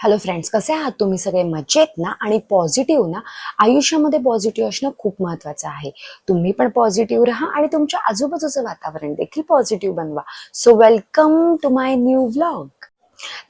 Hello friends कसे आहात तुम्ही? सगळे मजेत ना? आणि पॉझिटिव्ह ना? आयुष्यामध्ये पॉझिटिव्ह असणं खूप महत्वाचं आहे. तुम्ही पण पॉझिटिव्ह राहा आणि तुमच्या आजूबाजूचं वातावरण देखील पॉझिटिव्ह बनवा. So welcome to my new vlog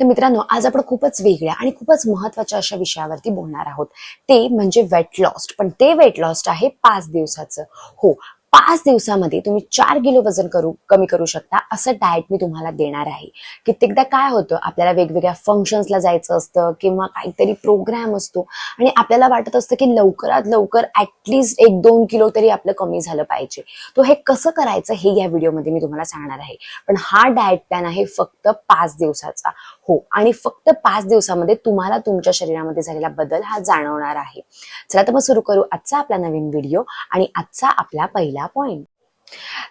तर मित्रांनो आज आपण खूपच वेगळ्या आणि खूपच महत्त्वाच्या अशा विषयावरती बोलणार आहोत. ते म्हणजे वेट लॉस्ट पण ते वेट लॉस्ट आहे पाच दिवसाचं. हो पाच दिवसामध्ये तुम्ही चार किलो वजन करू कमी करू शकता असं डाएट मी तुम्हाला देणार आहे. कित्येकदा काय होतं आपल्याला वेगवेगळ्या फंक्शन्सला जायचं असतं किंवा काहीतरी प्रोग्राम असतो आणि आपल्याला वाटत असतं की लवकरात लवकर ऍटलिस्ट एक दोन किलो तरी आपलं कमी झालं पाहिजे. तो हे कसं करायचं हे या व्हिडिओमध्ये मी तुम्हाला सांगणार आहे. पण हा डाएट प्लॅन आहे फक्त पाच दिवसाचा. हो आणि फक्त पाच दिवसामध्ये तुम्हाला तुमच्या शरीरामध्ये झालेला बदल हा जाणवणार आहे. चला तर मग सुरू करू आजचा आपला नवीन व्हिडिओ आणि आजचा आपला पहिला point.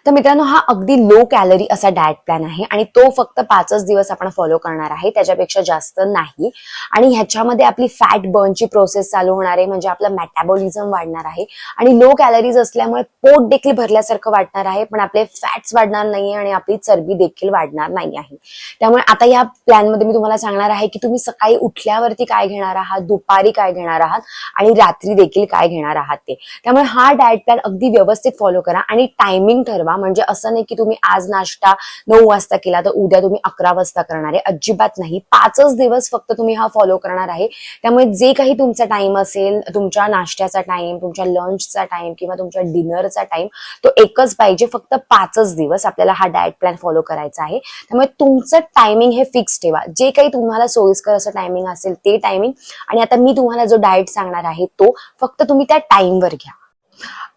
तर मित्रांनो हा अगदी लो कॅलरी असा डाएट प्लॅन आहे आणि तो फक्त पाचच दिवस आपण फॉलो करणार आहे. त्याच्यापेक्षा जास्त नाही. आणि ह्याच्यामध्ये आपली फॅट बर्नची प्रोसेस चालू होणार आहे म्हणजे आपलं मेटाबॉलिझम वाढणार आहे. आणि लो कॅलरीज असल्यामुळे पोट देखील भरल्यासारखं वाटणार आहे पण आपले फॅट्स वाढणार नाहीये आणि आपली चरबी देखील वाढणार नाही आहे. त्यामुळे आता या प्लॅनमध्ये मी तुम्हाला सांगणार आहे की तुम्ही सकाळी उठल्यावरती काय घेणार आहात दुपारी काय घेणार आहात आणि रात्री देखील काय घेणार आहात ते. त्यामुळे हा डाएट प्लॅन अगदी व्यवस्थित फॉलो करा आणि टायमिंग ठरवा. म्हणजे असं नाही की तुम्ही आज नाश्ता नऊ वाजता केला तर उद्या तुम्ही अकरा वाजता करणार आहे. अजिबात नाही. पाचच दिवस फक्त तुम्ही हा फॉलो करणार आहे. त्यामुळे जे काही तुमचा टाइम असेल तुमच्या नाश्त्याचा टाइम तुमच्या लंचचा टाइम किंवा तुमच्या डिनरचा टाइम तो एकच पाहिजे. फक्त पाचच दिवस आपल्याला हा डाएट प्लॅन फॉलो करायचा आहे. त्यामुळे तुमचं टायमिंग हे फिक्स ठेवा. जे काही तुम्हाला सोयीस्कर असं टायमिंग असेल ते टायमिंग आणि आता मी तुम्हाला जो डाएट सांगणार आहे तो फक्त तुम्ही त्या टाइमवर घ्या.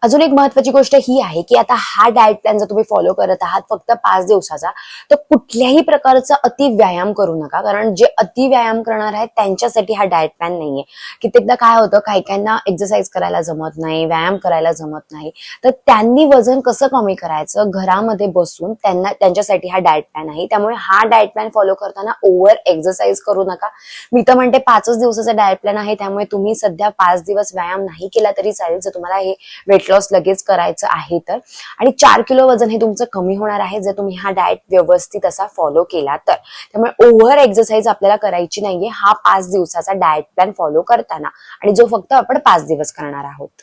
अजून एक महत्वाची गोष्ट ही आहे की आता हा डाएट प्लॅन जर तुम्ही फॉलो करत आहात फक्त पाच दिवसाचा तर कुठल्याही प्रकारचा अति व्यायाम करू नका. कारण जे अति व्यायाम करणार आहेत त्यांच्यासाठी हा डाएट प्लॅन नाहीये. कित्येकदा काय होतं काही काहींना एक्सरसाइज करायला जमत नाही व्यायाम करायला जमत नाही. तर त्यांनी वजन कसं कमी करायचं घरामध्ये बसून त्यांना त्यांच्यासाठी हा डाएट प्लॅन आहे. त्यामुळे हा डाएट प्लॅन फॉलो करताना ओव्हर एक्सरसाइज करू नका. मी तर म्हणते पाचच दिवसाचा डाएट प्लॅन आहे त्यामुळे तुम्ही सध्या पाच दिवस व्यायाम नाही केला तरी चालेल. जर तुम्हाला हे वेट लॉस लगेच करायचं आहे तर. आणि चार किलो वजन हे तुमचं कमी होणार आहे जर तुम्ही हा डाएट व्यवस्थित असा फॉलो केला तर. त्यामुळे ओव्हर एक्सरसाइज आपल्याला करायची नाहीये. हा पाच दिवसाचा डाएट प्लॅन फॉलो करताना. आणि जो फक्त आपण पाच दिवस करणार आहोत.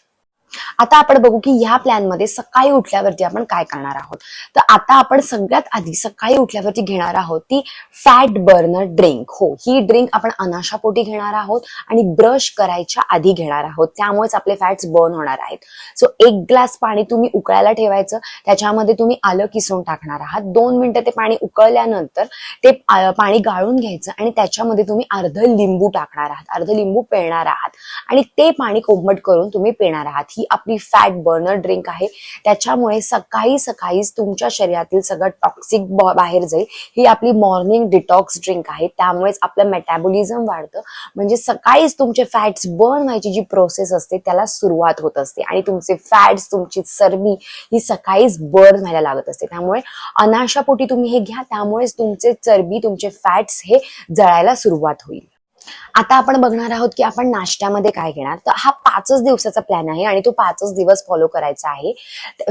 आता आपण बघू की ह्या प्लॅनमध्ये सकाळी उठल्यावरती आपण काय करणार आहोत? तर आता आपण सगळ्यात आधी सकाळी उठल्यावरती घेणार आहोत ती फॅट बर्नर ड्रिंक हो ही ड्रिंक आपण अनाशापोटी घेणार आहोत आणि ब्रश करायच्या आधी घेणार आहोत. त्यामुळेच आपले फॅट्स बर्न होणार आहेत. सो एक ग्लास पाणी तुम्ही उकळायला ठेवायचं. त्याच्यामध्ये तुम्ही आलं किसून टाकणार आहात. दोन मिनिटं ते पाणी उकळल्यानंतर ते पाणी गाळून घ्यायचं आणि त्याच्यामध्ये तुम्ही अर्ध लिंबू टाकणार आहात. अर्ध लिंबू पिळणार आहात. आणि ते पाणी कोमट करून तुम्ही पिणार आहात. ही आपली फॅट बर्नर ड्रिंक आहे. त्याच्यामुळे सकाळी सकाळीच तुमच्या शरीरातील सगळं टॉक्सिक बाहेर जाईल. ही आपली मॉर्निंग डिटॉक्स ड्रिंक आहे. त्यामुळेच आपलं मेटॅबॉलिझम वाढतं. म्हणजे सकाळीच तुमचे फॅट्स बर्न व्हायची जी प्रोसेस असते त्याला सुरुवात होत असते. आणि तुमचे फॅट्स तुमची चरबी ही सकाळीच बर्न व्हायला लागत असते. त्यामुळे अनाशापोटी तुम्ही हे घ्या. त्यामुळेच तुमचे चरबी तुमचे फॅट्स हे जळायला सुरुवात होईल. आता आपण बघणार आहोत की आपण नाश्त्यामध्ये काय घेणार. तर हा पाचच दिवसाचा प्लॅन आहे आणि तो पाचच दिवस फॉलो करायचा आहे.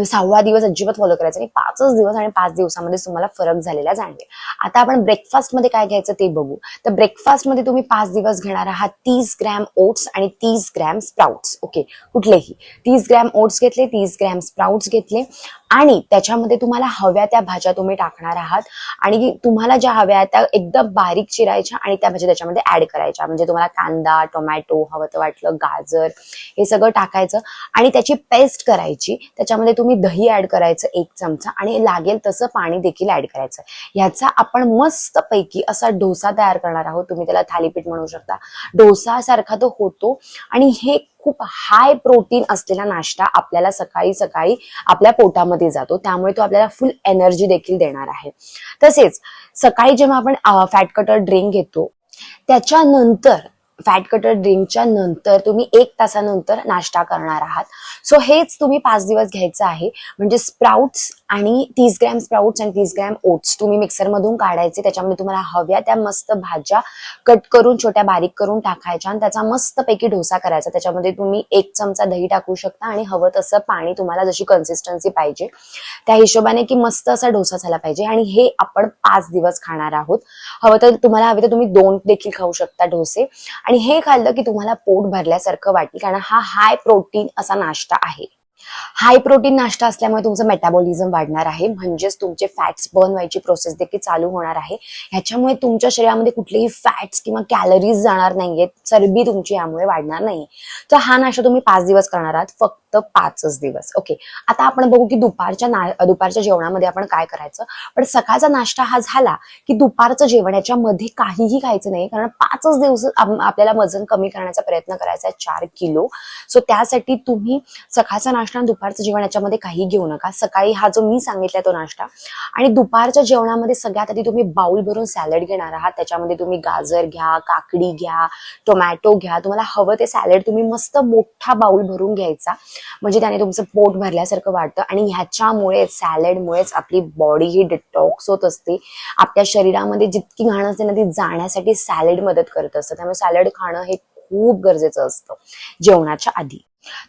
सहावा दिवस अजिबात फॉलो करायचा आणि पाचच दिवस आणि पाच दिवसामध्ये तुम्हाला फरक झालेला जाणवेल. आता आपण ब्रेकफास्टमध्ये काय घ्यायचं ते बघू. तर ब्रेकफास्टमध्ये तुम्ही पाच दिवस घेणार आहात तीस ग्रॅम ओट्स आणि तीस ग्रॅम स्प्राउट्स ओके कुठलेही. तीस ग्रॅम ओट्स घेतले तीस ग्रॅम स्प्राउट्स घेतले. आणि त्याच्यामध्ये तुम्हाला हव्या त्या भाज्या तुम्ही टाकणार आहात. आणि तुम्हाला ज्या हव्या त्या एकदम बारीक चिरायच्या आणि त्या भाज्या त्याच्यामध्ये ऍड करायच्या. म्हणजे तुम्हाला कांदा टोमॅटो हवं तर वाटलं गाजर हे सगळं टाकायचं आणि त्याची पेस्ट करायची. त्याच्यामध्ये तुम्ही दही ऍड करायचं एक चमचा आणि लागेल तसं पाणी देखील ऍड करायचं. ह्याचा आपण मस्त पैकी असा डोसा तयार करणार आहोत. तुम्ही त्याला थालीपीठ म्हणू शकता. डोसा सारखा तो होतो. आणि हे खूप हाय प्रोटीन असलेला नाश्ता आपल्याला सकाळी सकाळी आपल्या पोटामध्ये जातो. त्यामुळे तो आपल्याला फुल एनर्जी देखील देणार आहे. तसेच सकाळी जेव्हा आपण फॅट कटर ड्रिंक घेतो त्याच्यानंतर फॅट कटर ड्रिंकच्या नंतर तुम्ही एक तासानंतर नाश्ता करणार आहात. सो हेच तुम्ही पाच दिवस घ्यायचं आहे. म्हणजे स्प्राउट्स आणि तीस ग्रॅम स्प्राउट्स आणि तीस ग्रॅम ओट्स तुम्ही मिक्सरमधून काढायचे. त्याच्यामध्ये तुम्हाला हव्या त्या मस्त भाज्या कट करून छोट्या बारीक करून टाकायच्या आणि त्याचा मस्तपैकी डोसा करायचा. त्याच्यामध्ये तुम्ही एक चमचा दही टाकू शकता आणि हवं तसं पाणी तुम्हाला जशी कन्सिस्टन्सी पाहिजे त्या हिशोबाने की मस्त असा डोसा झाला पाहिजे. आणि हे आपण पाच दिवस खाणार आहोत. हवं तर तुम्हाला हवे तर तुम्ही दोन देखील खाऊ शकता डोसे. आणि हे खाल्लं की तुम्हाला पोट भरल्यासारखं वाटेल कारण हा हाय प्रोटीन असा नाश्ता आहे. हाय प्रोटीन नाश्ता असल्यामुळे तुमचं मेटाबॉलिझम वाढणार आहे म्हणजेच तुमचे फॅट्स बर्न व्हायची प्रोसेस देखील चालू होणार आहे. ह्याच्यामुळे तुमच्या शरीरामध्ये कुठलेही फॅट्स किंवा कॅलरीज जाणार नाहीयेत चरबी तुमची यामुळे वाढणार नाही. तर हा नाश्ता तुम्ही पाच दिवस करणार आहात फक्त पाचच दिवस. ओके आता आपण बघू की दुपारच्या ना दुपारच्या जेवणामध्ये आपण काय करायचं? पण सकाळचा नाश्ता हा झाला की दुपारचं जेवण याच्यामध्ये काहीही खायचं नाही कारण पाचच दिवस आपल्याला वजन कमी करण्याचा प्रयत्न करायचा आहे चार किलो. सो त्यासाठी तुम्ही सकाळचा नाश्ता आणि दुपारचं जेवण याच्यामध्ये काही घेऊ नका. सकाळी हा जो मी सांगितलाय तो नाश्ता. आणि दुपारच्या जेवणामध्ये सगळ्यात आधी तुम्ही बाउल भरून सॅलड घेणार आहात. त्याच्यामध्ये तुम्ही गाजर घ्या काकडी घ्या टोमॅटो घ्या. तुम्हाला हवं ते सॅलड तुम्ही मस्त मोठा बाउल भरून घ्यायचा. म्हणजे त्याने तुमचं पोट भरल्यासारखं वाटतं आणि ह्याच्यामुळे सॅलडमुळेच आपली बॉडी ही डिटॉक्स होत असते. आपल्या शरीरामध्ये जितकी घाण असते ना ती जाण्यासाठी सॅलड मदत करत असतं. त्यामुळे सॅलड खाणं हे खूप गरजेचं असतं जेवणाच्या आधी.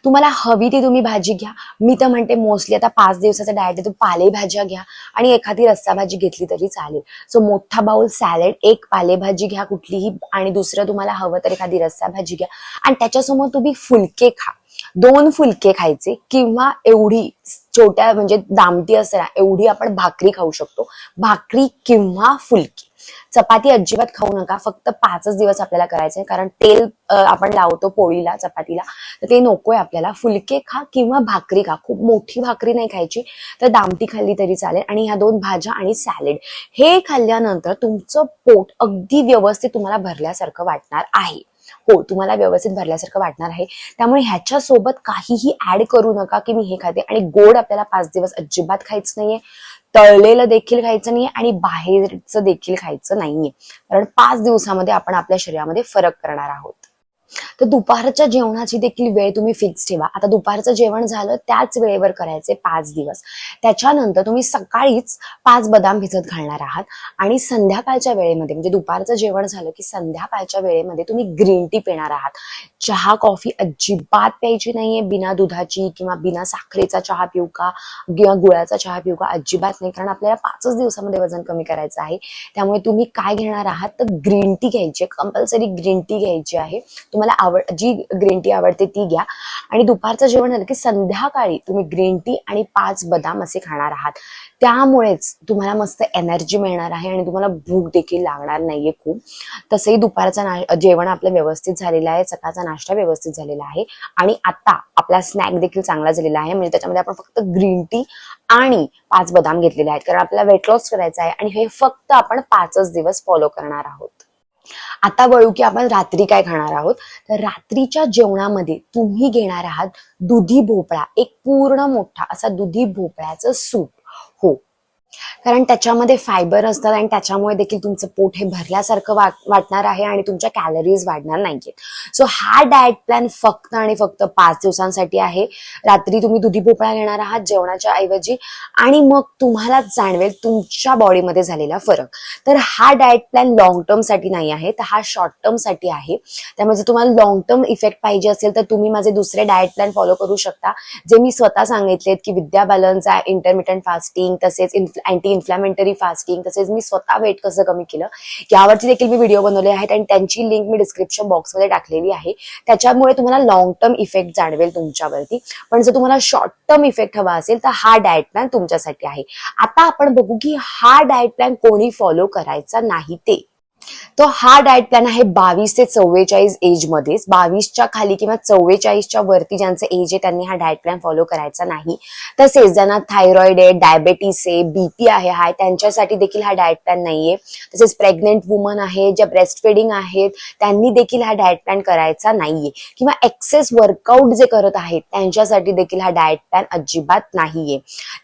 तुम्हाला हवी ती तुम्ही भाजी घ्या. मी तर म्हणते मोस्टली आता पाच दिवसाचा डाएट आहे तो पालेभाज्या घ्या आणि एखादी रस्सा भाजी घेतली तरी चालेल. सो मोठा बाउल सॅलड एक पालेभाजी घ्या कुठलीही आणि दुसरं तुम्हाला हवं तर एखादी रस्सा भाजी घ्या. आणि त्याच्यासमोर तुम्ही फुलके खा. दोन फुलके खायचे किंवा एवढी छोट्या म्हणजे दामटी असेल ना, एवढी आपण भाकरी खाऊ शकतो. भाकरी किंवा फुलकी. चपाती अजिबात खाऊ नका. फक्त पाचच दिवस आपल्याला करायचंय कारण तेल आपण लावतो पोळीला चपातीला. तर ते नकोय आपल्याला. फुलके खा किंवा भाकरी खा. खूप मोठी भाकरी नाही खायची तर दामटी खाल्ली तरी चालेल. आणि ह्या दोन भाज्या आणि सॅलेड हे खाल्ल्यानंतर तुमचं पोट अगदी व्यवस्थित तुम्हाला भरल्यासारखं वाटणार आहे. हो तुम्हाला व्यवस्थित भरल्यासारखं वाटणार आहे. त्यामुळे ह्याच्यासोबत काहीही ऍड करू नका की मी हे खाते. आणि गोड आपल्याला पाच दिवस अजिबात खायचं नाहीये. तळलेलं देखील खायचं नाहीये आणि बाहेरचं देखील खायचं नाहीये. कारण पाच दिवसामध्ये आपण आपल्या शरीरामध्ये फरक करणार आहोत. तर दुपारच्या जेवणाची देखील वेळ तुम्ही फिक्स ठेवा. आता दुपारचं जेवण झालं त्याच वेळेवर करायचे पाच दिवस. त्याच्यानंतर तुम्ही सकाळीच पाच बदाम भिजत घालणार आहात. आणि संध्याकाळच्या वेळेमध्ये म्हणजे दुपारचं जेवण झालं की संध्याकाळच्या वेळेमध्ये तुम्ही ग्रीन टी पिणार आहात. चहा कॉफी अजिबात प्यायची नाहीये. बिना दुधाची किंवा बिना साखरेचा चहा पिऊ का किंवा गुळाचा चहा पिऊ का अजिबात नाही. कारण आपल्याला पाचच दिवसामध्ये वजन कमी करायचं आहे. त्यामुळे तुम्ही काय घेणार आहात? तर ग्रीन टी घ्यायची कंपल्सरी ग्रीन टी घ्यायची आहे. तुम्हाला आवड जी ग्रीन टी आवडते ती घ्या. आणि दुपारचं जेवण झालं की संध्याकाळी तुम्ही ग्रीन टी आणि पाच बदाम असे खाणार आहात. त्यामुळेच तुम्हाला मस्त एनर्जी मिळणार आहे आणि तुम्हाला भूक देखील लागणार नाहीये खूप. तसंही दुपारचं ना जेवण आपलं व्यवस्थित झालेलं आहे सकाळचा नाश्ता व्यवस्थित झालेला आहे आणि आता आपला स्नॅक देखील चांगला झालेला आहे. म्हणजे त्याच्यामध्ये आपण फक्त ग्रीन टी आणि पाच बदाम घेतलेले आहेत. कारण आपल्याला वेट लॉस करायचं आहे आणि हे फक्त आपण पाचच दिवस फॉलो करणार आहोत. आता वळू की आपण रात्री काय खाणार आहोत? तर रात्रीच्या जेवणामध्ये तुम्ही घेणार आहात दुधी भोपळा एक पूर्ण मोठा असा दुधी भोपळ्याचं सूप. कारण त्याच्यामध्ये फायबर असतात आणि त्याच्यामुळे देखील तुमचं पोट हे भरल्यासारखं वाटणार आहे आणि तुमच्या कॅलरीज वाढणार नाहीयेत. सो हा डाएट प्लॅन फक्त आणि फक्त पाच दिवसांसाठी आहे. रात्री तुम्ही दुधी भोपळा घेणार आहात जेवणाच्या ऐवजी आणि मग तुम्हाला जाणवेल तुमच्या बॉडीमध्ये झालेला फरक. तर हा डाएट प्लॅन लॉंग टर्मसाठी नाही आहे तर हा शॉर्ट टर्मसाठी आहे. त्यामुळे जर तुम्हाला लॉंग टर्म इफेक्ट पाहिजे असेल तर तुम्ही माझे दुसरे डाएट प्लॅन फॉलो करू शकता. जे मी स्वतः सांगितलेत की विद्या बॅलन्स आहे इंटरमिटंट फास्टिंग तसेच अँटी इन्फ्लॅमेटरी फास्टिंग तसेच मी स्वतः वेट कसं कमी केलं यावरती देखील मी व्हिडिओ बनवले आहेत आणि त्यांची लिंक मी डिस्क्रिप्शन बॉक्समध्ये टाकलेली आहे. त्याच्यामुळे तुम्हाला लॉंग टर्म इफेक्ट जाणवेल तुमच्यावरती. पण जर तुम्हाला शॉर्ट टर्म इफेक्ट हवा असेल तर हा डाएट प्लॅन तुमच्यासाठी आहे. आता आपण बघू की हा डाएट प्लॅन कोणी फॉलो करायचा नाही ते. तो हा डाएट प्लॅन आहे बावीस ते चव्वेचाळीस एज मध्येच. बावीसच्या खाली किंवा चव्वेचाळीसच्या वरती ज्यांचं एज आहे त्यांनी हा डाएट प्लॅन फॉलो करायचा नाही. तसेच ज्यांना थायरॉइड आहे डायबेटीस आहे बीपी आहे हाय त्यांच्यासाठी देखील हा डाएट प्लॅन नाहीये. तसेच प्रेग्नेंट वुमन आहे ज्या ब्रेस्ट फिडिंग आहेत त्यांनी देखील हा डाएट प्लॅन करायचा नाहीये. किंवा एक्सेस वर्कआउट जे करत आहेत त्यांच्यासाठी देखील हा डाएट प्लॅन अजिबात नाहीये.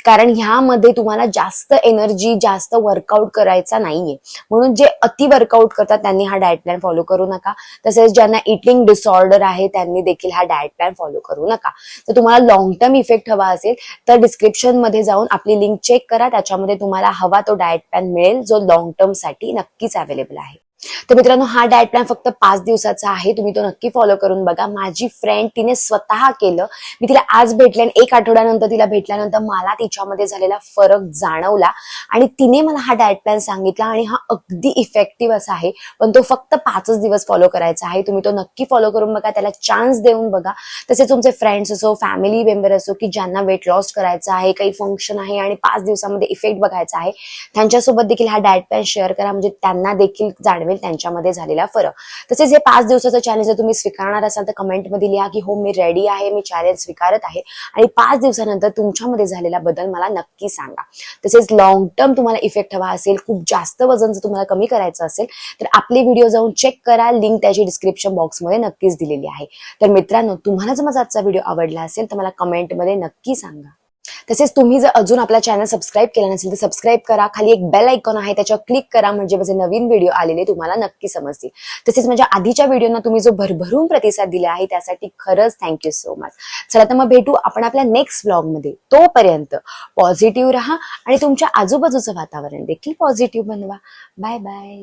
कारण ह्यामध्ये तुम्हाला जास्त एनर्जी जास्त वर्कआउट करायचा नाहीये. म्हणून जे अति वर्क वर्कआउट करतात त्यांनी हा डाएट प्लॅन फॉलो करू नका. तसेच ज्यांना इटिंग डिसऑर्डर आहे त्यांनी देखील हा डाएट प्लॅन फॉलो करू नका. तर तुम्हाला लॉंग टर्म इफेक्ट हवा असेल तर डिस्क्रिप्शनमध्ये जाऊन आपली लिंक चेक करा. त्याच्यामध्ये तुम्हाला हवा तो डाएट प्लॅन मिळेल जो लॉंग टर्मसाठी नक्कीच अवेलेबल आहे. तर मित्रांनो हा डाएट प्लॅन फक्त पाच दिवसाचा आहे. तुम्ही तो नक्की फॉलो करून बघा. माझी फ्रेंड तिने स्वतः केलं. मी तिला आज भेटले आणि एक आठवड्यानंतर तिला भेटल्यानंतर मला तिच्यामध्ये झालेला फरक जाणवला. आणि तिने मला हा डाएट प्लॅन सांगितला आणि हा अगदी इफेक्टिव्ह असा आहे. पण तो फक्त पाचच दिवस फॉलो करायचा आहे. तुम्ही तो नक्की फॉलो करून बघा. त्याला चान्स देऊन बघा. तसेच तुमचे फ्रेंड्स असो फॅमिली मेंबर असो की ज्यांना वेट लॉस करायचा आहे काही फंक्शन आहे आणि पाच दिवसामध्ये इफेक्ट बघायचा आहे त्यांच्यासोबत देखील हा डाएट प्लॅन शेअर करा. म्हणजे त्यांना देखील जाणवेल. त्यांच्यामध्ये झालेला फरक. तसेच हे पाच दिवसाचं चॅलेंज जर तुम्ही स्वीकारणार असाल तर कमेंटमध्ये लिहा की हो मी रेडी आहे मी चॅलेंज स्वीकारत आहे. आणि पाच दिवसानंतर तुमच्यामध्ये झालेला बदल मला नक्की सांगा. तसेच लॉंग टर्म तुम्हाला इफेक्ट हवा असेल खूप जास्त वजन जर तुम्हाला कमी करायचं असेल तर आपले व्हिडिओ जाऊन चेक करा. लिंक त्याची डिस्क्रिप्शन बॉक्समध्ये नक्कीच दिलेली आहे. तर मित्रांनो तुम्हाला जर माझा आजचा व्हिडिओ आवडला असेल तर मला कमेंटमध्ये नक्की सांगा. तसेच तुम्ही जर अजून आपला चॅनल सबस्क्राईब केला नसेल तर सबस्क्राईब करा. खाली एक बेल आयकॉन आहे त्याच्यावर क्लिक करा म्हणजे माझे नवीन व्हिडिओ आलेले तुम्हाला नक्की समजतील. तसेच माझ्या आधीच्या व्हिडिओना तुम्ही जो भरभरून प्रतिसाद दिला आहे त्यासाठी खरंच थँक्यू सो मच चला तर मग भेटू आपण आपल्या नेक्स्ट ब्लॉगमध्ये तोपर्यंत पॉझिटिव्ह राहा आणि तुमच्या आजूबाजूचं वातावरण देखील पॉझिटिव्ह बनवा. Bye bye